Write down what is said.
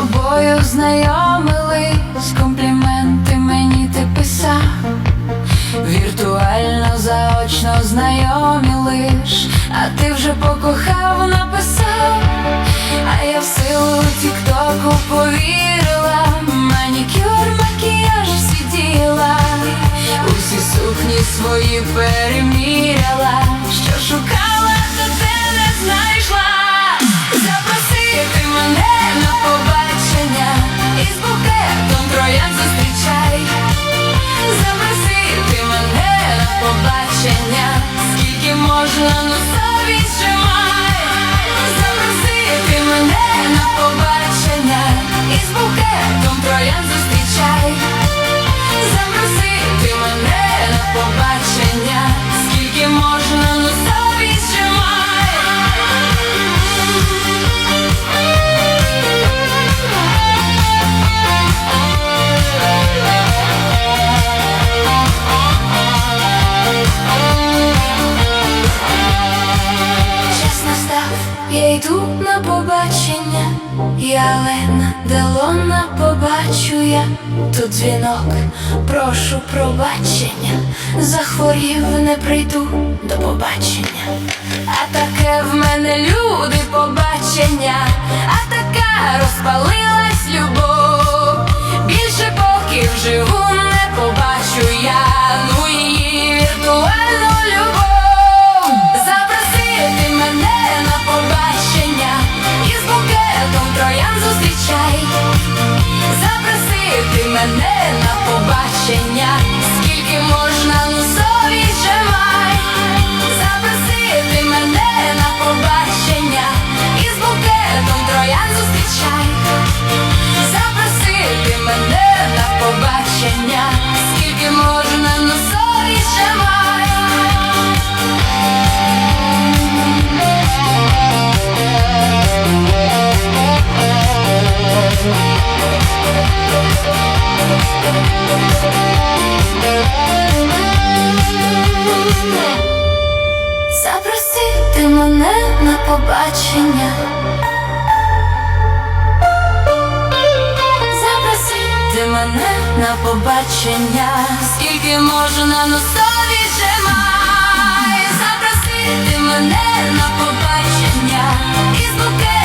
тобою знайомились, компліменти мені ти писав, віртуально заочно знайомі лиш, а ти вже покохав, написав, а я в силу тіктоку повірила, манікюр, макіяж сиділа, усі сукні свої переміряла, побачення, скільки можна, ну совість тримай. Я Лена Делона побачу я тут дзвінок, прошу пробачення, захворів, не прийду до побачення. А таке в мене люди побачення, а така розпалилась любов. Мене на побачення, скільки можна, ну совість же. Запросити мене на побачення із букетом троян зустрічай. Запросити мене на побачення, скільки можна, ну совість же май. Запросити мене на побачення. Запросити мене на побачення, скільки можна на сові джемай Запросити мене на побачення. Із букетом